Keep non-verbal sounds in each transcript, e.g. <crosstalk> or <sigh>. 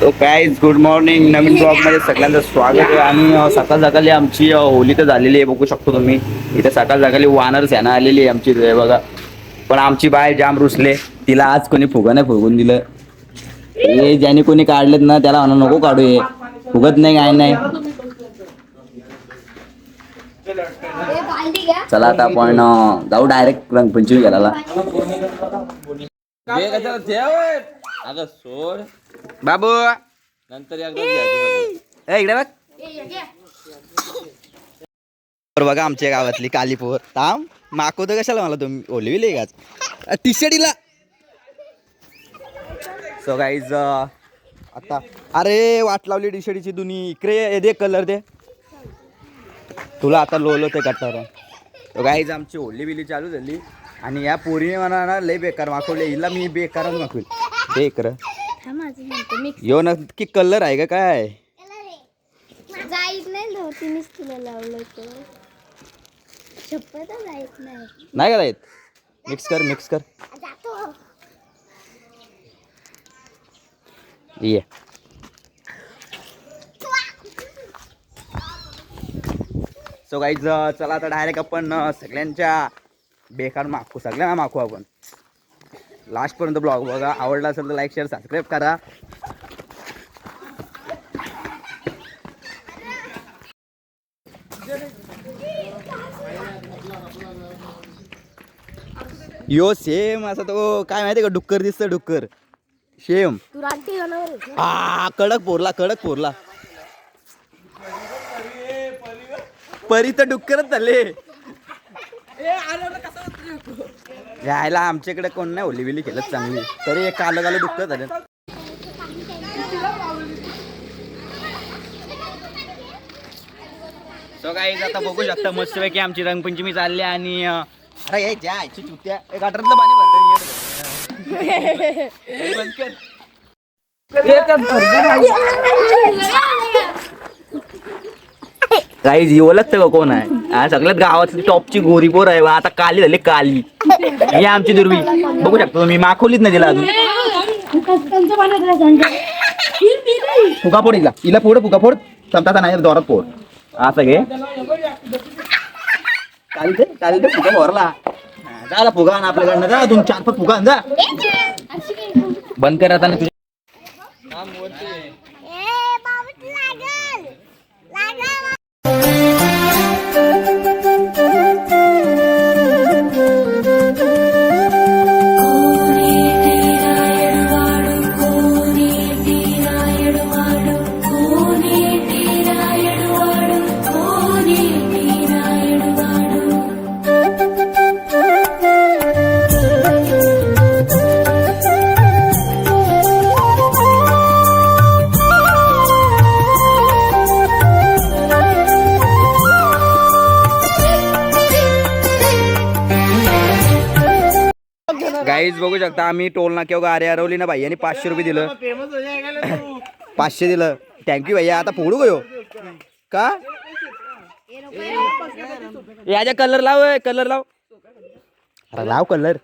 So guys good morning नवीन ब्लॉगमध्ये सगळ्यांचं स्वागत आहे. आणि सकाळ सकाळी आमची होली तर झालेली आहे. बघू शकतो तुम्ही. इथे सकाळ सकाळी वानर सेना आलेली आहे आमची. बघा. पण आमची बाय जाम रुसले. तिला आज कोणी फुगा नाही फुगून दिलं. हे ज्याने कोणी काढलेत ना त्याला म्हणा नको काढू हे. फुगत नाही काय नाही. चला आता आपण जाऊ डायरेक्ट रंगपंचमी घालायला अगं सोड. बाबू. नंतर एकदा ए, इकडे बघ. तर बघा आमच्या गावातली कालीपोर ताम माकवतो कशाला मला तुम्ही? ओलविले का टी शर्टीला सो गाईज आता. अरे वाट लावली टी शर्टीची दुनी. इकडे ये दे कलर दे. तुला आता लोलो ते कट्टार तो गाईज आमची होली बिली चालू झाली. आणि या पोरीने मला ना लय बेकार माखवले हिला मी बेकारच माखवेल दे इकडं. यो नक्की कलर आहे का काय? जाईत नाही धोतीनेच तुला लावलं तर शपथ जायत नाही. नाही का येत मिक्स कर मिक्स कर. जातो. ये. सो गाईज चला आता डायरेक्ट आपण सगळ्यांच्या बेकार मागू सगळ्यांना मागू आपण. लास्टपर्यंत ब्लॉग बघा. आवडला असेल तर लाईक शेअर सबस्क्राईब करा. यो सेम असा तो काय माहिती का? डुक्कर दिसतं डुक्कर. सेम आ कडक पोरला कडक पोरला. परी तर डुक्करच झाले. यायला आमच्याकडे कोण नाही ओली बिली खेळत चांगली. तरी एक कालं कालं डुक्कर झाले. सो काही आता बघू शकता मस्तपैकी आमची रंगपंचमी चालली आणि अरे हे ज्या आईची चुत्या एक गटारातलं पाणी भरतं बंद कर काही ओळखतं का कोण आहे? हा सगळ्यात गावातली टॉपची गोरी पोर आहे बा. आता काली झाली काली. ही आमची दुर्वी. बघू शकतो मी माखवलीच नाही तिला अजून. फुका फोड हिला हिला फोड फुका फोड. समजा नाही दोरात फोड. असं घे. चालते चालते फुका भरला झाला फुगा आण आपल्याकडनं जा. दोन चार पाच फुगा आण जा. बंद कर आता ना तुझ्या बघू शकता आम्ही टोल किंवा गाडी हरवली ना भाई यांनी पाचशे रुपये दिलं. पाचशे दिलं. थँक्यू भैया आता फोडू गयो का? याच्या कलर लाव कलर लाव. अरे लाव कलर.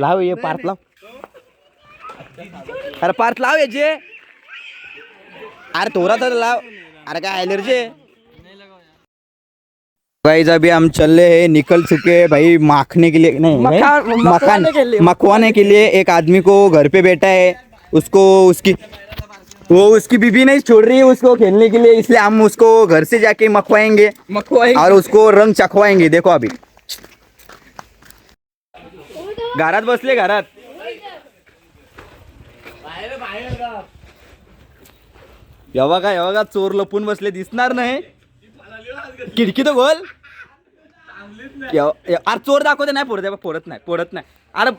लाव ये पार्थ लाव. अरे पार्थ लाव याचे. अरे थोड़ा तर लाव. अरे काय एलर्जी गाइस अभी हम चल रहे हैं निकल चुके हैं भाई माखने के लिए नहीं मकान मखवाने के लिए। एक आदमी को घर पे बैठा है उसको उसकी वो उसकी बीबी नहीं छोड़ रही है उसको खेलने के लिए इसलिए हम उसको घर से जाके मखवाएंगे। और उसको रंग चखवाएंगे देखो अभी। घरात बसले घरात। एव्हा का एव्हा का चोर लपून बसले दिसणार नाही. खिडकी तर बोल अरे चोर दाखवते नाही पोरत बघ पोरत नाही पोरत नाही. अरे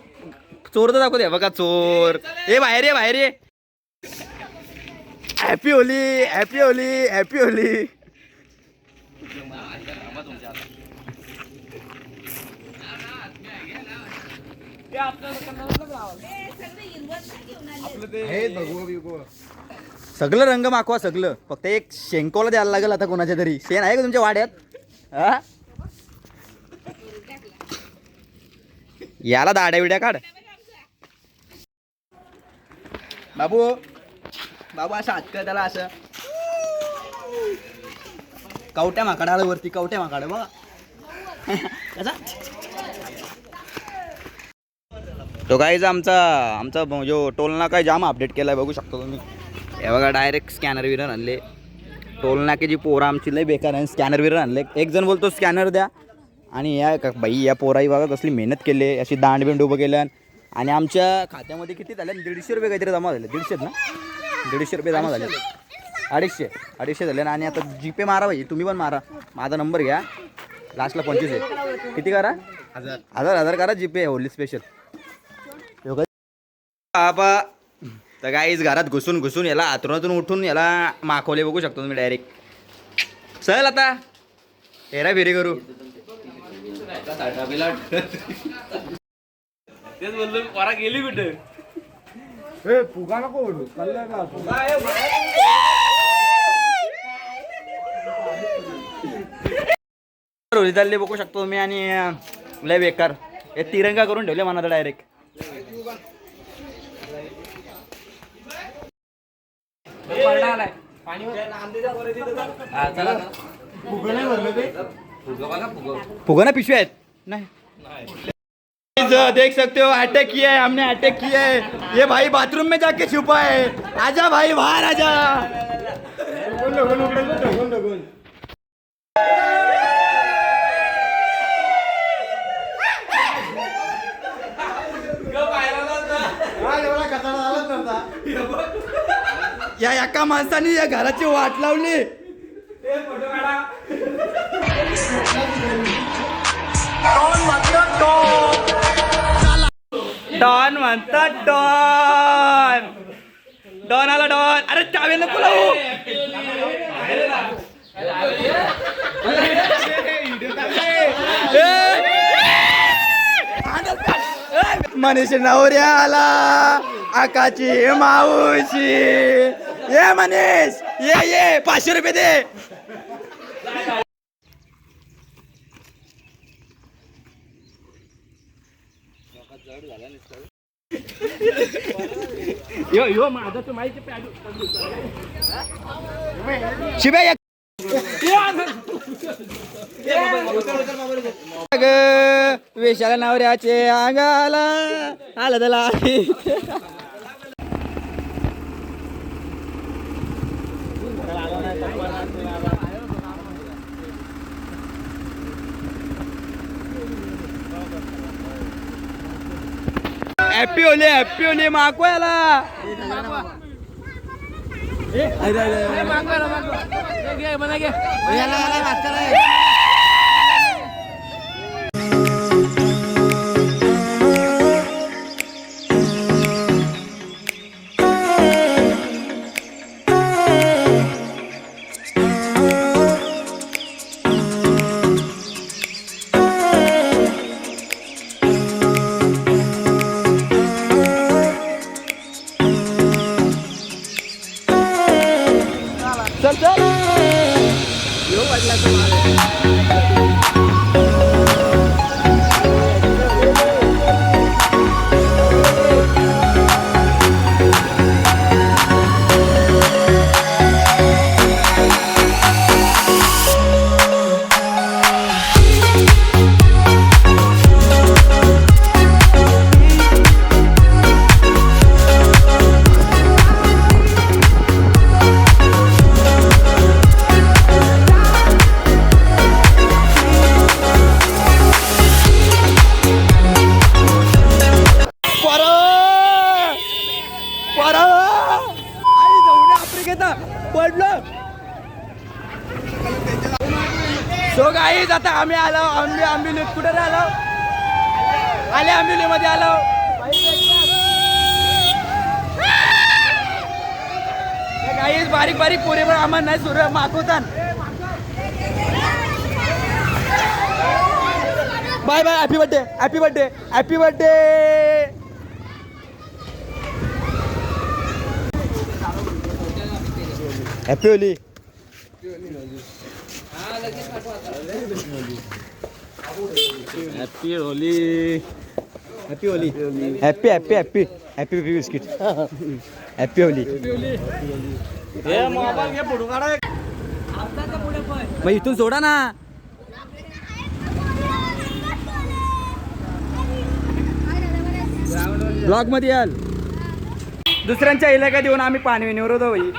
चोर तर दाखवते बघा चोर. ए बाहेर ये बाहेर ये. Happy Holi happy Holi happy Holi सगळं रंग माखवा सगळं. फक्त एक शेंकोला द्यायला लागेल आता कोणाच्या तरी. शेण आहे का तुमच्या वाड्यात? हा? याला दाड्या विड्या काढ. बाबू बाबा असं हातकर त्याला असं. कवट्या माकाडाला वरती कवट्या माकाड बघा. कसा? तो काहीच आमचा आमचा जो टोल नाका जाम अपडेट केलाय बघू शकतो तुम्ही. हे बघा डायरेक्ट स्कॅनर विरर आणले. टोल नाक्याची पोरं आमची लय बेकार आहे. स्कॅनर विरर आणले. एक जण बोलतो स्कॅनर द्या. आणि या का- बाई या पोराई बघा कसली मेहनत केली. अशी दांड बिंड उभं केलं. आणि आमच्या खात्यामध्ये किती झाले? दीडशे रुपये काहीतरी जमा झाले. दीडशेच ना? दीडशे रुपये जमा झाले. अडीचशे. अडीचशे झाले. ना आणि आता जी पे मारा पाहिजे तुम्ही पण मारा. माझा नंबर घ्या. लास्टला पंचवीस आहे. किती करा? हजार. हजार हजार करा जी पे होली स्पेशल बाबा तर काहीच घरात घुसून घुसून याला आतुरातून उठून याला माखवले बघू शकतो तुम्ही डायरेक्ट चल आता. हेरा फेरी करू. तेच बोललो पोरा गेली कुठे? होली चालली बघू शकतो तुम्ही आणि लय बेकार. हे तिरंगा करून ठेवले मनात डायरेक्ट फुगो ना पिशवी आहेत. नाही. Guys, देख सकते हो अटैक किया है हमने अटैक किया है. ये भाई बाथरूम में जाके छुपा है. आजा भाई बाहर आजा. या एका माणसाने या घराची वाट लावली डॉन म्हणतात डॉन डॉन आला डॉन अरे चावे नको लावू मनीष नवऱ्या आला आकाची मावशी. ये मनीष ये ये पाचशे रुपये दे. यो यो माझा तर माहिती पॅडू शिव्या या ग वेशाला नवऱ्याचे अंगाला आलं त्याला हॅपी होली हॅपी होली मागवायला. चल पोरं! आलो आंबी आंबिली कुठे आलो आले आंबिली मध्ये आलो काही बारीक बारीक पोरे पण आम्हाला नाही सुरू मागवतात bye bye happy birthday happy birthday happy birthday happy Holi happy Holi happy Holi happy happy happy happy happy biscuit happy Holi मग इथून सोडा ना. ब्लॉगमध्ये याल. दुसऱ्यांच्या इलाक्यात येऊन आम्ही पाणी निवडतो भाई.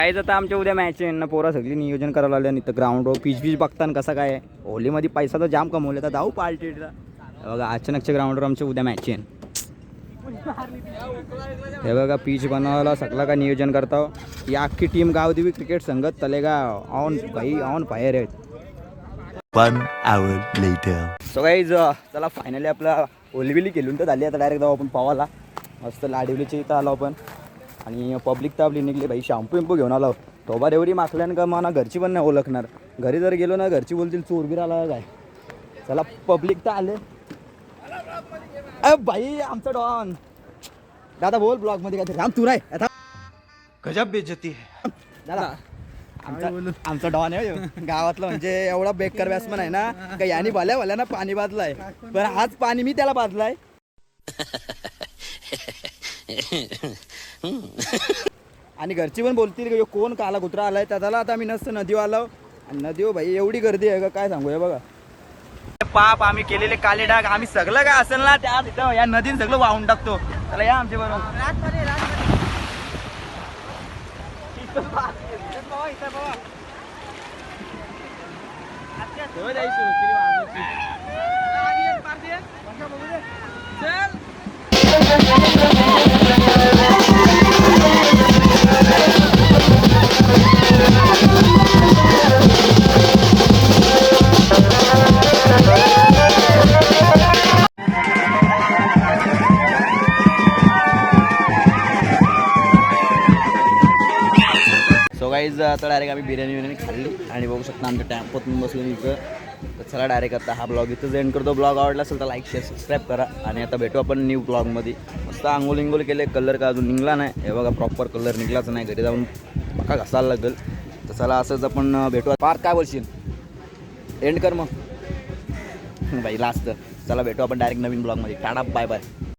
काहीच आता आमच्या उद्या मॅच आहे. ना पोरा सगळी नियोजन करायला आले आणि इथं ग्राउंडवर पिच पिच बघताना कसं काय होलीमध्ये पैसा तर जाम कमवले. तर जाऊ पार्टीला बघा अचानकच्या ग्राउंडवर आमच्या उद्या मॅच आहे. हे बघा पीच बनवायला सगळं का नियोजन करता ही. अख्खी टीम गावदेवी क्रिकेट संघत तलेगाव ऑन भाई ऑन फायर आहेत. सो गाईज चला फायनली आपला ओलिबिली केलून तर झाली. आता डायरेक्ट जाऊ आपण पावाला. मस्त लाडिवलीच्या इथं आलो आपण. आणि पब्लिक तर आपली निघली. भाई शॅम्पू विम्पू घेऊन आलो. तोबार एवढी माखल्यानं का मला घरची पण नाही ओळखणार. घरी जर गेलो ना घरची बोलतील चोर बिर आला काय? चला पब्लिक तर आले. अ भाई आमचा डॉन. दादा बोल ब्लॉगमध्ये काय राम तू नाही आता गजब बेइज्जती है. दादा आमचा आमचा डॉन आहे ह्यो. गावातलं म्हणजे एवढा बेकार बॅट्समन आहे ना का याने भल्या भल्या ना पाणी बाजलाय पण आज पाणी मी त्याला बाजलाय <laughs> <laughs> आणि घरची पण बोलतील की कोण काला कुत्रा आलाय? त्याला आता आम्ही नसतं नदीवर आलो. आणि नदीवर भाई एवढी गर्दी आहे का? काय सांगू हे बघा. पाप आम्ही केलेले काले डाग आम्ही सगळं काय असेल ना त्या तिथं या नदीन सगळं वाहून टाकतो. त्याला या आमच्या बरोबर. आता डायरेक्ट आम्ही बिर्याणी बिर्याणी खाल्ली. आणि बघू शकता आमच्या टॅम्पोतून बसलो इथं. तर चला डायरेक्ट आता हा ब्लॉग इथं एंड करतो. ब्लॉग आवडला असेल तर लाईक शेअर सबस्क्राईब करा. आणि आता भेटू आपण न्यू ब्लॉगमध्ये मस्त आंघोल इंगोल केले. कलर का अजून निघला नाही. हे बघा प्रॉपर कलर निघलाच नाही. घरी जाऊन पक्का घासायला लागेल. तर चला असंच आपण भेटू. पार काय बोलशील? एंड कर मग. <laughs> बाई लास्ट चला भेटू आपण डायरेक्ट नवीन ब्लॉगमध्ये टाटा बाय बाय